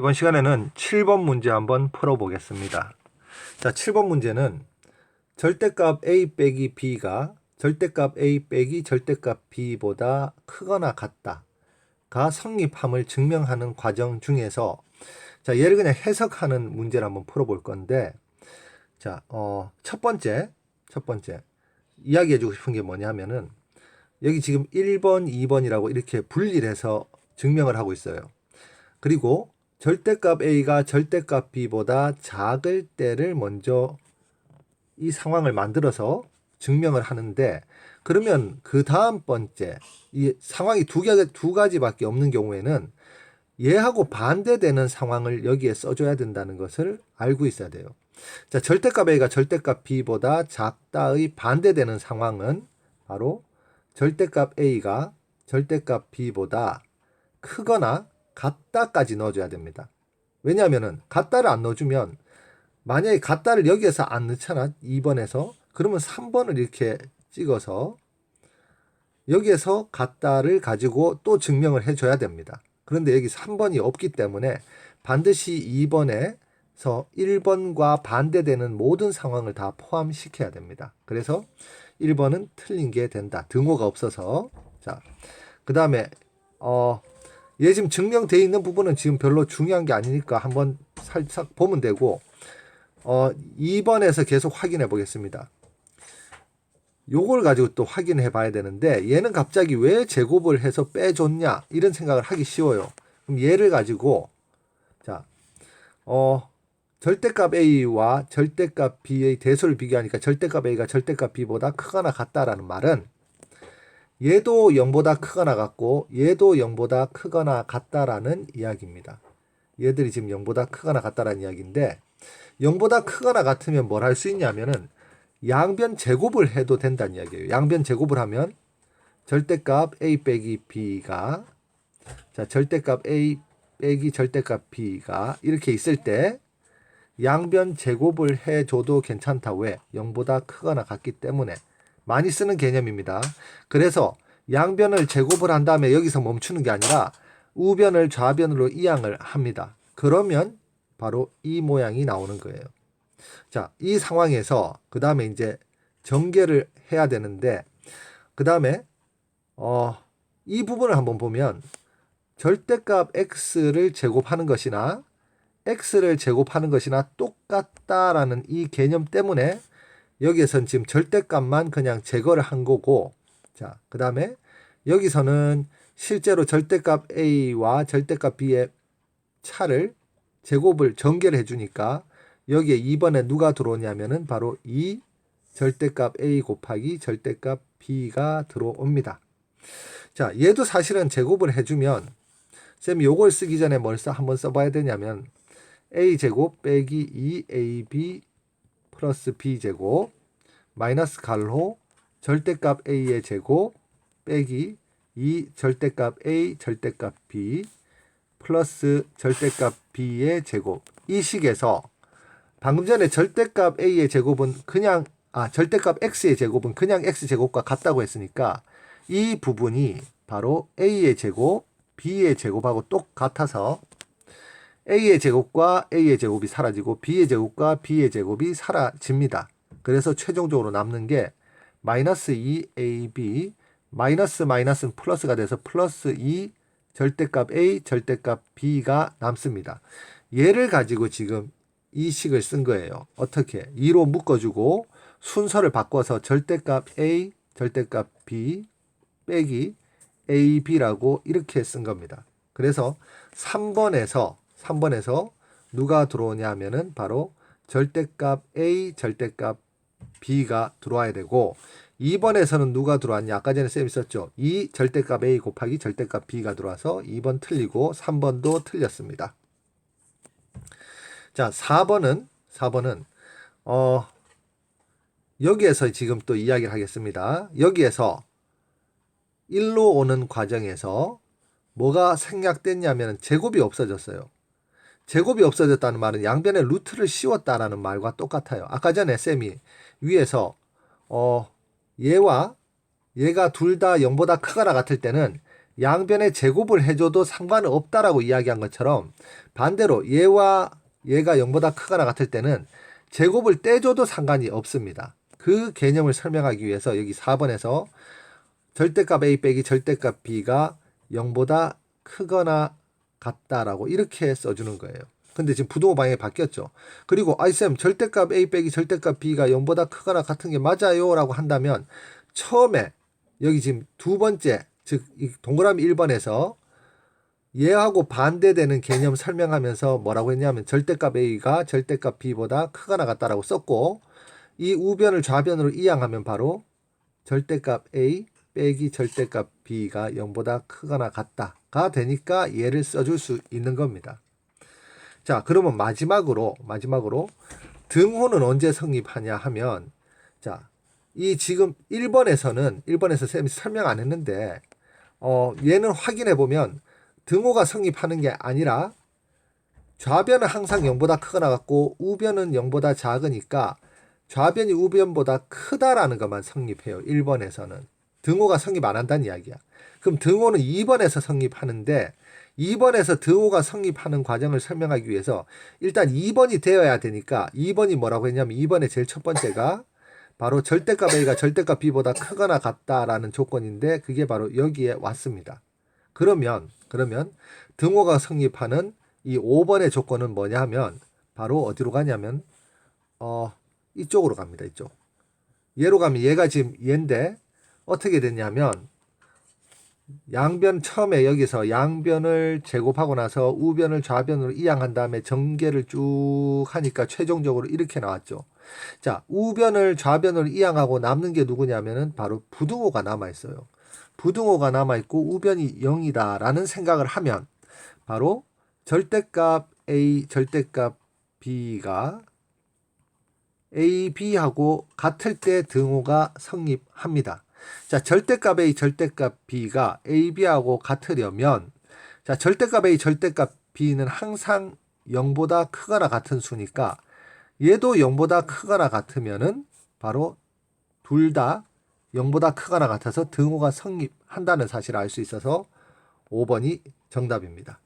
이번 시간에는 7번 문제 한번 풀어보겠습니다. 자, 7번 문제는 절대값 a 빼기 b가 절대값 a 빼기 절대값 b보다 크거나 같다가 성립함을 증명하는 과정 중에서 자, 얘를 그냥 해석하는 문제를 한번 풀어볼 건데 자, 어, 첫 번째, 첫 번째 이야기해주고 싶은 게 뭐냐면은 여기 지금 1번, 2번이라고 이렇게 분리를 해서 증명을 하고 있어요. 그리고 절대값 A가 절대값 B보다 작을 때를 먼저 이 상황을 만들어서 증명을 하는데 그러면 그 다음 번째 이 상황이 두, 개, 두 가지밖에 없는 경우에는 얘하고 반대되는 상황을 여기에 써줘야 된다는 것을 알고 있어야 돼요. 자, 절대값 A가 절대값 B보다 작다의 반대되는 상황은 바로 절대값 A가 절대값 B보다 크거나 같다까지 넣어줘야 됩니다. 왜냐하면은 같다를 안 넣어주면 만약에 같다를 여기에서 안 넣잖아 2번에서 그러면 3번을 이렇게 찍어서 여기에서 같다를 가지고 또 증명을 해줘야 됩니다. 그런데 여기 3번이 없기 때문에 반드시 2번에서 1번과 반대되는 모든 상황을 다 포함시켜야 됩니다. 그래서 1번은 틀린 게 된다. 등호가 없어서. 자, 그 다음에, 어, 얘 지금 증명되어 있는 부분은 지금 별로 중요한 게 아니니까 한번 살짝 보면 되고, 어, 2번에서 계속 확인해 보겠습니다. 요걸 가지고 또 확인해 봐야 되는데, 얘는 갑자기 왜 제곱을 해서 빼줬냐? 이런 생각을 하기 쉬워요. 그럼 얘를 가지고, 자, 어, 절대값 A와 절대값 B의 대소를 비교하니까 절대값 A가 절대값 B보다 크거나 같다라는 말은 얘도 0보다 크거나 같고 얘도 0보다 크거나 같다라는 이야기입니다. 얘들이 지금 0보다 크거나 같다라는 이야기인데 0보다 크거나 같으면 뭘 할 수 있냐면은 양변 제곱을 해도 된다는 이야기예요. 양변 제곱을 하면 절대값 A 빼기 B가 자 절대값 A 빼기 절대값 B가 이렇게 있을 때 양변 제곱을 해줘도 괜찮다. 왜? 0보다 크거나 같기 때문에. 많이 쓰는 개념입니다. 그래서 양변을 제곱을 한 다음에 여기서 멈추는 게 아니라 우변을 좌변으로 이양을 합니다. 그러면 바로 이 모양이 나오는 거예요. 자, 이 상황에서 그 다음에 이제 전개를 해야 되는데 그 다음에 어, 이 부분을 한번 보면 절대값 x를 제곱하는 것이나 x를 제곱하는 것이나 똑같다라는 이 개념 때문에 여기에선 지금 절대값만 그냥 제거를 한 거고 자, 그 다음에 여기서는 실제로 절대값 a와 절대값 b의 차를 제곱을 전개를 해 주니까 여기에 2번에 누가 들어오냐면은 바로 이 절대값 a 곱하기 절대값 b가 들어옵니다. 자, 얘도 사실은 제곱을 해 주면 쌤이 요걸 쓰기 전에 뭘 써 한번 써 봐야 되냐면 a 제곱 빼기 2ab 플러스 b 제곱 마이너스 갈호 절대값 a의 제곱 빼기 2 절대값 a 절대값 b 플러스 절대값 b의 제곱. 이 식에서 방금 전에 절대값 a의 제곱은 그냥 아 절대값 x의 제곱은 그냥 x 제곱과 같다고 했으니까 이 부분이 바로 a의 제곱 b의 제곱하고 똑같아서 a의 제곱과 a의 제곱이 사라지고 b의 제곱과 b의 제곱이 사라집니다. 그래서 최종적으로 남는 게 마이너스 2ab 마이너스 마이너스는 플러스가 돼서 플러스 2 절대값 a 절대값 b가 남습니다. 얘를 가지고 지금 이 식을 쓴 거예요. 어떻게? 2로 묶어주고 순서를 바꿔서 절대값 a 절대값 b 빼기 ab라고 이렇게 쓴 겁니다. 그래서 3번에서 3번에서 누가 들어오냐 하면은 바로 절대값 A, 절대값 B가 들어와야 되고 2번에서는 누가 들어왔냐? 아까 전에 쌤이 썼죠. 이 절대값 A 곱하기 절대값 B가 들어와서 2번 틀리고 3번도 틀렸습니다. 자, 4번은 4번은 어 여기에서 지금 또 이야기를 하겠습니다. 여기에서 1로 오는 과정에서 뭐가 생략됐냐면 제곱이 없어졌어요. 제곱이 없어졌다는 말은 양변에 루트를 씌웠다라는 말과 똑같아요. 아까 전에 쌤이 위에서 어 얘와 얘가 둘 다 0보다 크거나 같을 때는 양변에 제곱을 해줘도 상관은 없다라고 이야기한 것처럼 반대로 얘와 얘가 0보다 크거나 같을 때는 제곱을 떼줘도 상관이 없습니다. 그 개념을 설명하기 위해서 여기 4번에서 절대값 a 빼기 절대값 b가 0보다 크거나 같다라고 이렇게 써주는 거예요. 근데 지금 부동호 방향이 바뀌었죠. 그리고 아이쌤 절대값 a 빼기 절대값 b가 0보다 크거나 같은 게 맞아요라고 한다면 처음에 여기 지금 두 번째 즉이 동그라미 1번에서 얘하고 반대되는 개념 설명하면서 뭐라고 했냐면 절대값 a가 절대값 b보다 크거나 같다라고 썼고 이 우변을 좌변으로 이양하면 바로 절대값 a 빼기 절대값 b가 0보다 크거나 같다 가 되니까 얘를 써줄 수 있는 겁니다. 자, 그러면 마지막으로 마지막으로 등호는 언제 성립하냐 하면 자, 이 지금 1번에서는 1번에서 쌤이 설명 안 했는데 어, 얘는 확인해 보면 등호가 성립하는 게 아니라 좌변은 항상 0보다 크거나 같고 우변은 0보다 작으니까 좌변이 우변보다 크다라는 것만 성립해요. 1번에서는. 등호가 성립 안 한다는 이야기야. 그럼 등호는 2번에서 성립하는데 2번에서 등호가 성립하는 과정을 설명하기 위해서 일단 2번이 되어야 되니까 2번이 뭐라고 했냐면 2번의 제일 첫 번째가 바로 절대값 A가 절대값 B보다 크거나 같다라는 조건인데 그게 바로 여기에 왔습니다. 그러면 그러면 등호가 성립하는 이 5번의 조건은 뭐냐 하면 바로 어디로 가냐면 어 이쪽으로 갑니다. 이쪽. 얘로 가면 얘가 지금 얘인데 어떻게 됐냐면 양변 처음에 여기서 양변을 제곱하고 나서 우변을 좌변으로 이양한 다음에 전개를 쭉 하니까 최종적으로 이렇게 나왔죠. 자, 우변을 좌변으로 이양하고 남는 게 누구냐면은 바로 부등호가 남아 있어요. 부등호가 남아 있고 우변이 0이다라는 생각을 하면 바로 절대값 A, 절대값 B가 A, B하고 같을 때 등호가 성립합니다. 자, 절대값 A, 절대값 B가 A, B하고 같으려면 자, 절대값 A, 절대값 B는 항상 0보다 크거나 같은 수니까 얘도 0보다 크거나 같으면은 바로 둘 다 0보다 크거나 같아서 등호가 성립한다는 사실을 알 수 있어서 5번이 정답입니다.